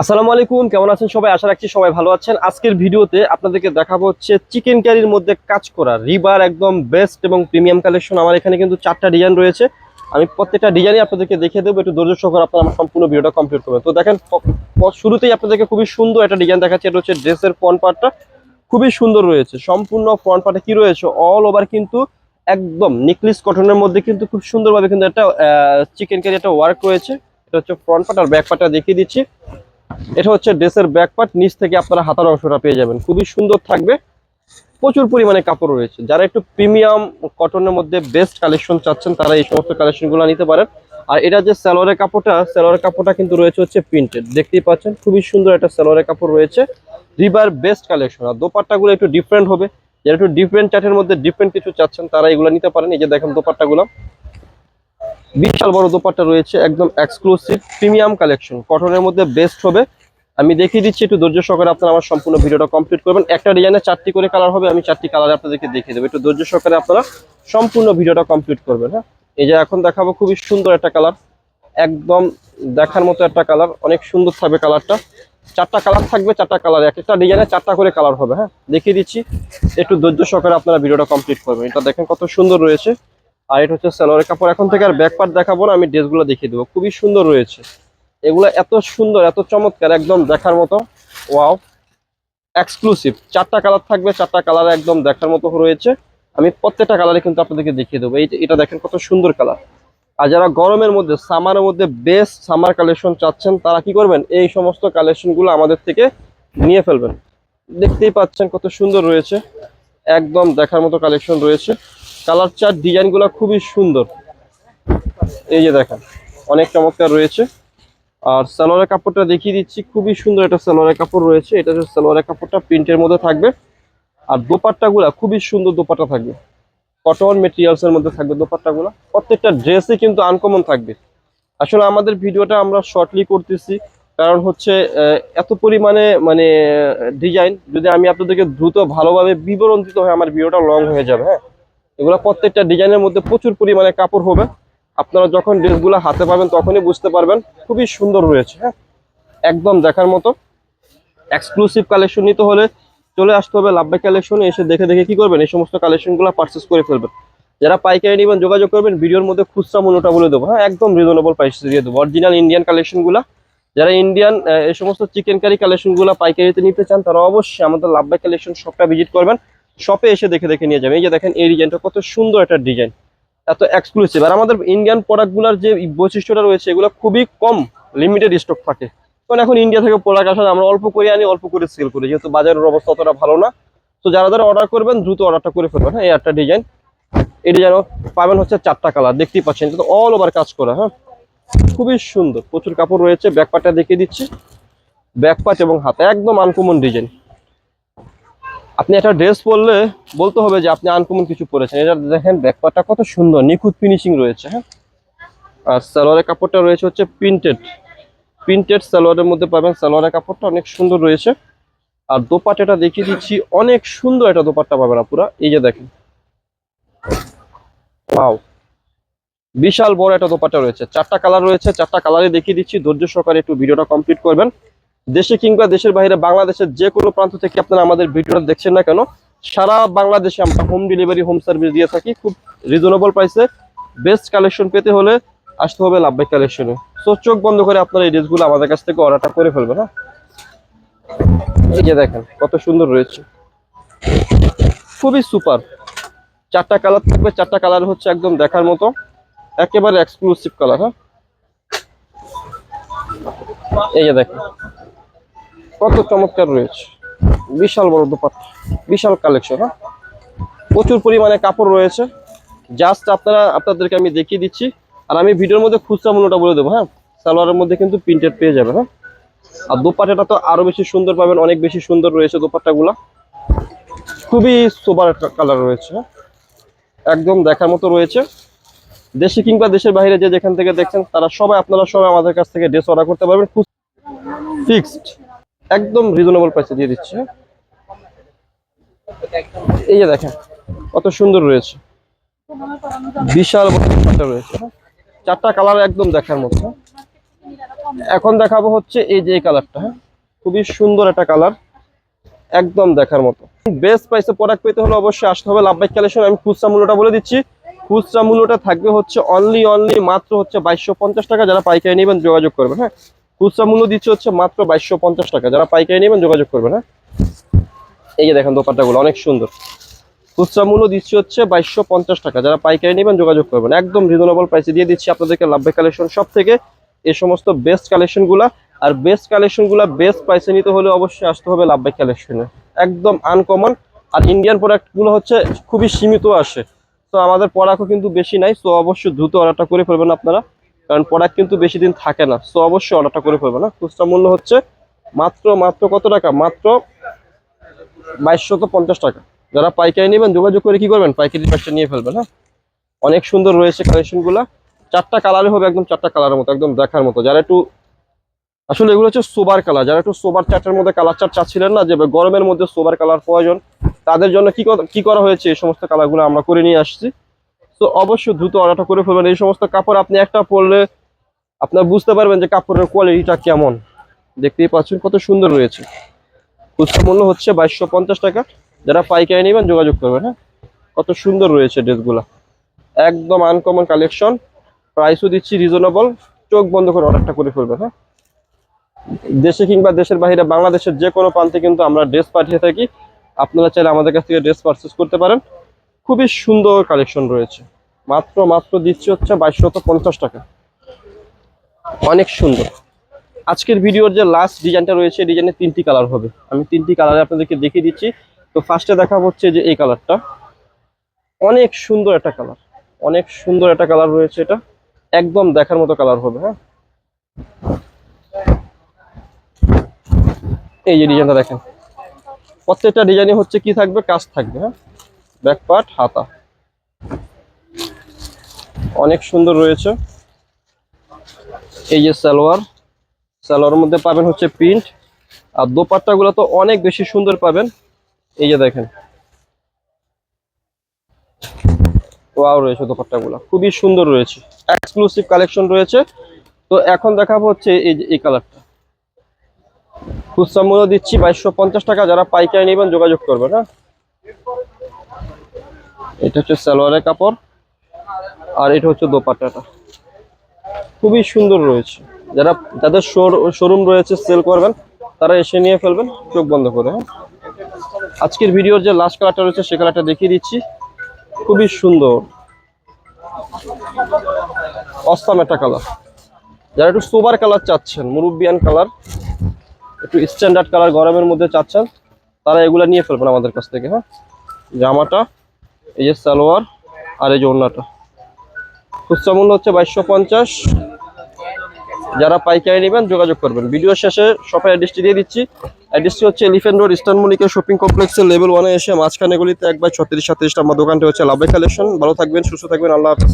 আসসালামু আলাইকুম, কেমন আছেন সবাই? আশা রাখছি সবাই ভালো আছেন। আজকের ভিডিওতে আপনাদেরকে দেখাবো হচ্ছে চিকেন কারির মধ্যে কাজ করা রিবার একদম বেস্ট এবং প্রিমিয়াম কালেকশন আমার এখানে কিন্তু চারটা ডিজাইন রয়েছে। আমি প্রত্যেকটা ডিজাইনই আপনাদেরকে দেখিয়ে দেবো। একটু ধৈর্য সহকারে আপনারা আমার সম্পূর্ণ ভিডিওটা কমপ্লিট করবেন। তো দেখেন শুরুতেই আপনাদেরকে খুবই সুন্দর একটা ডিজাইন দেখাচ্ছি। এটা হচ্ছে ড্রেসের ফ্রন্ট পার্টটা খুবই সুন্দর রয়েছে। সম্পূর্ণ ফ্রন্ট পার্টে কি রয়েছে? অল ওভার কিন্তু একদম নিকলিস কটনের মধ্যে কিন্তু খুব সুন্দরভাবে কিন্তু একটা চিকেন কারি একটা ওয়ার্ক রয়েছে। এটা হচ্ছে ফ্রন্ট পার্ট আর ব্যাক পার্টটা দেখিয়ে দিচ্ছি। এটা হচ্ছে ড্রেসের ব্যাক পার্ট নিচ থেকে আপনারা হাতার অংশটা পেয়ে যাবেন। খুবই সুন্দর থাকবে। প্রচুর পরিমাণে কাপড় রয়েছে। যারা একটু প্রিমিয়াম কটনের মধ্যে বেস্ট কালেকশন চাচ্ছেন, তারা এই সমস্ত কালেকশনগুলো নিতে পারেন। আর এটা যে স্যালোয়ারের কাপড়টা স্যালোয়ারের কাপড়টা কিন্তু রয়েছে হচ্ছে প্রিন্টেড দেখতেই পাচ্ছেন, খুবই সুন্দর একটা স্যালোয়ারের কাপড় রয়েছে। রিবার বেস্ট কালেকশন আর দোপাট্টাগুলো একটু ডিফারেন্ট হবে। যারা একটু ডিফারেন্ট চার্টের মধ্যে ডিফারেন্ট কিছু চাচ্ছেন, তারা এগুলো নিতে পারেন। এই যে দেখেন দোপাট্টাগুলো বিশাল বড় দোপাট্টা রয়েছে, একদম এক্সক্লুসিভ প্রিমিয়াম কালেকশন কটনের মধ্যে বেস্ট হবে। আমি দেখিয়ে দিচ্ছি, একটু ধৈর্য সহকারে আপনারা আমার সম্পূর্ণ ভিডিওটা কমপ্লিট করবেন। একটা ডিজাইনে চারটি করে কালার হবে, আমি চারটি কালার আপনাদেরকে দেখিয়ে দেবো। একটু ধৈর্য সহকারে আপনারা সম্পূর্ণ ভিডিওটা কমপ্লিট করবেন হ্যাঁ? এই যে এখন দেখাবো, খুবই সুন্দর একটা কালার একদম দেখার মতো একটা কালার অনেক সুন্দর থাকবে কালারটা চারটা কালার থাকবে, চারটা কালার এক। একটা ডিজাইনে চারটা করে কালার হবে হ্যাঁ? দেখিয়ে দিচ্ছি, একটু ধৈর্য সহকারে আপনারা ভিডিওটা কমপ্লিট করবেন। এটা দেখেন কত সুন্দর রয়েছে। আর এটা হচ্ছে সালোয়ারের কাপড়। এখন থেকে আর ব্যাক পার্ট দেখাবো না, আমি ড্রেসগুলো দেখিয়ে দেবো। খুবই সুন্দর রয়েছে। এগুলো এত সুন্দর, এত চমৎকার, একদম দেখার মতো। ওয়াও এক্সক্লুসিভ চারটা কালার থাকবে, চারটা কালার একদম দেখার মতো রয়েছে। আমি প্রত্যেকটা কালারে কিন্তু আপনাদেরকে দেখিয়ে দেবো। এই এটা দেখেন কত সুন্দর কালার আর যারা গরমের মধ্যে সামারের মধ্যে বেস্ট সামার কালেকশন চাচ্ছেন, তারা কি করবেন? এই সমস্ত কালেকশনগুলো আমাদের থেকে নিয়ে ফেলবেন। দেখতেই পাচ্ছেন কত সুন্দর রয়েছে। একদম দেখার মতো কালেকশন রয়েছে। কালার চার ডিজাইনগুলো খুবই সুন্দর। এই যে দেখেন, অনেক চমৎকার রয়েছে। আর সালোয়ারের কাপড়টা দেখিয়ে দিচ্ছি, খুবই সুন্দর একটা সালোয়ারের কাপড় রয়েছে। এটা হচ্ছে সালোয়ারের কাপড়টা প্রিন্টের মধ্যে থাকবে। আর দোপাট্টাগুলা খুবই সুন্দর দোপাট্টা থাকবে। কটন মেটেরিয়ালস এর মধ্যে থাকবে দোপাট্টাগুলো। প্রত্যেকটা ড্রেসই কিন্তু আনকমন থাকবে। আসলে আমাদের ভিডিওটা আমরা শর্টলি করতেছি, কারণ হচ্ছে এত পরিমাণে মানে ডিজাইন যদি আমি আপনাদেরকে দ্রুত, ভালোভাবে বিবরণ দিতে হয়, আমার ভিডিওটা লং হয়ে যাবে হ্যাঁ? এগুলো প্রত্যেকটা ডিজাইনের মধ্যে প্রচুর পরিমাণে কাপড় হবে। আপনারা যখন ড্রেসগুলো হাতে পাবেন তখনই বুঝতে পারবেন, খুবই সুন্দর রয়েছে হ্যাঁ? একদম দেখার মতো। এক্সক্লুসিভ কালেকশন নিতে হলে চলে আসতে হবে লাভবাই কালেকশনে এসে দেখে দেখে কি করবেন? এই সমস্ত কালেকশনগুলো পারচেস করে ফেলবেন। যারা পাইকারি নেবেন, যোগাযোগ করবেন, ভিডিওর মধ্যে খুচরা মূল্যটা বলে দেবো হ্যাঁ? একদম রিজনেবল প্রাইসে দিয়ে দেবো। অরিজিনাল ইন্ডিয়ান কালেকশনগুলো যারা ইন্ডিয়ান এই সমস্ত চিকেন কারি কালেকশনগুলো পাইকারিতে নিতে চান, তারা অবশ্যই আমাদের লাভবাই কালেকশন শপটা ভিজিট করবেন। শপে এসে দেখে দেখে নিয়ে যাবেন এই যে দেখেন, এই ডিজাইনটা কত সুন্দর একটা ডিজাইন এত এক্সক্লুসিভ আর আমাদের ইন্ডিয়ান প্রোডাক্টগুলোর যে বৈশিষ্ট্যটা রয়েছে, এগুলো খুবই কম লিমিটেড স্টক থাকে। কারণ এখন ইন্ডিয়া থেকে প্রোডাক্ট আসলে আমরা অল্প করে আনি, অল্প করে সেল করি। যেহেতু বাজারের অবস্থা অতটা ভালো না। তো যারা যারা অর্ডার করবেন, দ্রুত অর্ডারটা করে ফেলবেন। হ্যাঁ এই একটা ডিজাইন এই ডিজাইন পাবেন হচ্ছে চারটা কালার দেখতেই পাচ্ছেন কিন্তু অল ওভার কাজ করা হ্যাঁ। খুবই সুন্দর। প্রচুর কাপড় রয়েছে ব্যাক পার্টটা দেখিয়ে দিচ্ছি। ব্যাক পার্ট এবং হাতে, একদম আনকমন ডিজাইন আপনি একটা ড্রেস পরলে বলতে হবে যে আপনি আনকমন কিছু পরেছেন। এটা দেখেন ব্যাকপারটা কত সুন্দর, নিখুঁত ফিনিশিং রয়েছে হ্যাঁ? আর সালোয়ারের কাপড়টা রয়েছে হচ্ছে প্রিন্টেড প্রিন্টেড সালোয়ারের মধ্যে পাবেন, সালোয়ারের কাপড়টা অনেক সুন্দর রয়েছে। আর দোপাট্টাটা দেখিয়ে দিচ্ছি, অনেক সুন্দর একটা দোপাট্টা পাবেন আপুরা। এই যে দেখেন। ওয়াও বিশাল বড় একটা দোপাট্টা রয়েছে। চারটা কালার রয়েছে, চারটা কালারে দেখিয়ে দিচ্ছি। ধৈর্য সহকারে একটু ভিডিওটা কমপ্লিট করবেন। দেশে কিংবা দেশের বাইরে বাংলাদেশের যে কোনো প্রান্ত থেকে আপনারা আমাদের ভিডিওটা দেখছেন না কেন, সারা বাংলাদেশে আমরা হোম ডেলিভারি হোম সার্ভিস দিয়ে থাকি, খুব রিজনেবল প্রাইসে বেস্ট কালেকশন পেতে হলে আসতে হবে লাভবাই কালেকশনে সো চোখ বন্ধ করে আপনারা এই ড্রেসগুলো আমাদের কাছ থেকে অর্ডারটা করে ফেলবেন হ্যাঁ? এই দেখেন, কত সুন্দর রয়েছে। খুবই সুপার চারটা কালার থাকবে, চারটা কালার হচ্ছে একদম দেখার মতো। একেবারে এক্সক্লুসিভ কালার হ্যাঁ? এই যে দেখেন। কত চমৎকার রয়েছে। বিশাল বড় দোপাট্টা, বিশাল কালেকশন হ্যাঁ? প্রচুর পরিমাণে কাপড় রয়েছে। জাস্ট আপনারা, আপনাদেরকে আমি দেখিয়ে দিচ্ছি। আর আমি ভিডিওর মধ্যে খুচরা মূল্যটা বলে দেবো হ্যাঁ? সালোয়ারের মধ্যে কিন্তু প্রিন্টেড পেয়ে যাবে হ্যাঁ? আর দোপাট্টাটা তো আরও বেশি সুন্দর পাবেন, অনেক বেশি সুন্দর রয়েছে দোপাট্টাগুলা। খুবই সোবার একটা কালার রয়েছে হ্যাঁ? একদম দেখার মতো রয়েছে। দেশে কিংবা দেশের বাইরে যে যেখান থেকে দেখছেন, তারা সবাই, আপনারা সবাই আমাদের কাছ থেকে ড্রেস অর্ডার করতে পারবেন। ফিক্সড একদম রিজনেবল প্রাইসে দিয়ে দিচ্ছে? এই যে দেখেন, কত সুন্দর রয়েছে। বিশাল বড় রয়েছে? চারটা কালার একদম দেখার মতো? এখন দেখাবো হচ্ছে এই যে কালারটা হ্যাঁ? খুবই সুন্দর একটা কালার একদম দেখার মতো। বেস্ট প্রাইসে প্রোডাক্ট পেতে হলে অবশ্যই আসতে হবে লাভবাইক কালেকশন আমি খুচরা মূল্যটা বলে দিচ্ছি। খুচরা মূল্যটা থাকবে হচ্ছে অনলি অনলি মাত্র হচ্ছে বাইশশো টাকা। যারা পাইকারি নেবেন যোগাযোগ করবেন হ্যাঁ? খুচরা মূল্য দিচ্ছে হচ্ছে মাত্র বাইশশো পঞ্চাশ টাকা। যারা পাইকারি নেবেন যোগাযোগ করবেন হ্যাঁ? এই যে দেখেন দোপাট্টাগুলো, অনেক সুন্দর। খুচরা মূল্য দিচ্ছি হচ্ছে বাইশশো পঞ্চাশ টাকা। যারা পাইকারি নেবেন যোগাযোগ করবেন। একদম রিজনেবল প্রাইসে দিয়ে দিচ্ছি আপনাদেরকে লাভবাই কালেকশন সব থেকে এই সমস্ত বেস্ট কালেকশনগুলা আর বেস্ট কালেকশনগুলা বেস্ট প্রাইসে নিতে হলে অবশ্যই আসতে হবে লাভবাই কালেকশনে একদম আনকমন আর ইন্ডিয়ান প্রোডাক্টগুলো হচ্ছে খুবই সীমিত আসে। তো আমাদের প্রোডাক্টও কিন্তু বেশি নাই সো অবশ্যই দ্রুত অর্ডারটা করে ফেলবেন আপনারা। কারণ প্রোডাক্ট কিন্তু বেশি দিন থাকে না। সো অবশ্যই অর্ডারটা করে ফেলবেন না। খুচরা মূল্য হচ্ছে মাত্র মাত্র কত টাকা? মাত্র বাইশশত পঞ্চাশ টাকা। যারা পাইকারি নেবেন, যোগাযোগ করে কি করবেন? পাইকারি প্রাইসটা নিয়ে ফেলবেন হ্যাঁ অনেক সুন্দর রয়েছে কালেকশনগুলো চারটা কালারে হবে একদম চারটা কালারের মতো, একদম দেখার মতো। যারা একটু আসলে এগুলো হচ্ছে সোবার কালার যারা একটু সোবার চারটার মধ্যে কালার চার চাচ্ছিলেন না, যে গরমের মধ্যে সোবার কালার প্রয়োজন, তাদের জন্য কি কি করা হয়েছে? এই সমস্ত কালারগুলো আমরা করে নিয়ে আসছি। তো অবশ্যই দ্রুত অর্ডারটা করে ফেলবেন। এই সমস্ত কাপড় আপনি একটা পরলে আপনার বুঝতে পারবেন যে কাপড়ের কোয়ালিটিটা কেমন। দেখতেই পাচ্ছেন কত সুন্দর রয়েছে। খুচরা মূল্য হচ্ছে বাইশশো পঞ্চাশ টাকা। যারা পাইকারি নেবেন যোগাযোগ করবেন হ্যাঁ? কত সুন্দর রয়েছে ড্রেসগুলো। একদম আনকমন কালেকশন প্রাইসও দিচ্ছি রিজনেবল চোখ বন্ধ করে অর্ডারটা করে ফেলবেন হ্যাঁ? দেশে কিংবা দেশের বাইরে, বাংলাদেশের যে কোনো প্রান্তে কিন্তু আমরা ড্রেস পাঠিয়ে থাকি। আপনারা চাইলে আমাদের কাছ থেকে ড্রেস পারচেস করতে পারেন। খুবই সুন্দর কালেকশন রয়েছে। মাত্র মাত্র দিচ্ছি হচ্ছে বাইশশত পঞ্চাশ টাকা। অনেক সুন্দর। আজকের ভিডিওর যে লাস্ট ডিজাইনটা রয়েছে ডিজাইনের তিনটি কালার হবে। আমি তিনটি কালারে আপনাদেরকে দেখিয়ে দিচ্ছি। তো ফার্স্টে দেখা হচ্ছে যে এই কালারটা অনেক সুন্দর একটা কালার অনেক সুন্দর একটা কালার রয়েছে এটা। একদম দেখার মতো কালার হবে হ্যাঁ। এই যে ডিজাইনটা দেখেন। প্রত্যেকটা ডিজাইনে হচ্ছে কি থাকবে? কাজ থাকবে হ্যাঁ। ব্যাক পার্ট হাতা। অনেক সুন্দর রয়েছে। এই যে সালোয়ার, সালোয়ারের মধ্যে পাবেন হচ্ছে প্রিন্ট। আর দোপাট্টাগুলো তো অনেক বেশি সুন্দর পাবেন। এই যে দেখেন। ওয়াও রয়েছে দোপাট্টাগুলো। খুবই সুন্দর রয়েছে। এক্সক্লুসিভ কালেকশন রয়েছে। তো এখন দেখাবো হচ্ছে এই যে এই কালারটা খুচরা মূল্য দিচ্ছি বাইশশো টাকা। যারা পাইকারি নেবেন যোগাযোগ করবেন হ্যাঁ? এটা হচ্ছে সালোয়ারের কাপড়, আর এটা হচ্ছে দোপাট্টাটা। খুবই সুন্দর রয়েছে। যারা, যাদের শোরুম রয়েছে, সেল করবেন, তারা এসে নিয়ে ফেলবেন, চোখ বন্ধ করে হ্যাঁ। আজকের ভিডিওর যে লাস্ট কালারটা রয়েছে, সে কালারটা দেখিয়ে দিচ্ছি। খুবই সুন্দর। অস্তাম একটা কালার। যারা একটু সোবার কালার চাচ্ছেন, মুরব্বিয়ান কালার, একটু স্ট্যান্ডার্ড কালার গরমের মধ্যে চাচ্ছেন, তারা এগুলা নিয়ে ফেলবেন আমাদের কাছ থেকে হ্যাঁ। জামাটা এই যে সালোয়ার আর এই যে ওড়নাটা। খুচরা মূল্য হচ্ছে বাইশশো পঞ্চাশ। যারা পাইকারি নেবেন যোগাযোগ করবেন। ভিডিও শেষে শপের অ্যাড্রেসটি দিয়ে দিচ্ছি। অ্যাড্রেসটি হচ্ছে এলিফেন্ট রোড ইস্টার্ন মলিকের শপিং কমপ্লেক্সের লেভেল ওয়ানে এসে মাঝখানে গলিতে একবার ছত্রিশ সাত্রিশটা আমার দোকানটি হচ্ছে লাভে কালেকশন ভালো থাকবেন, সুস্থ থাকবেন, আল্লাহ হাফেজ।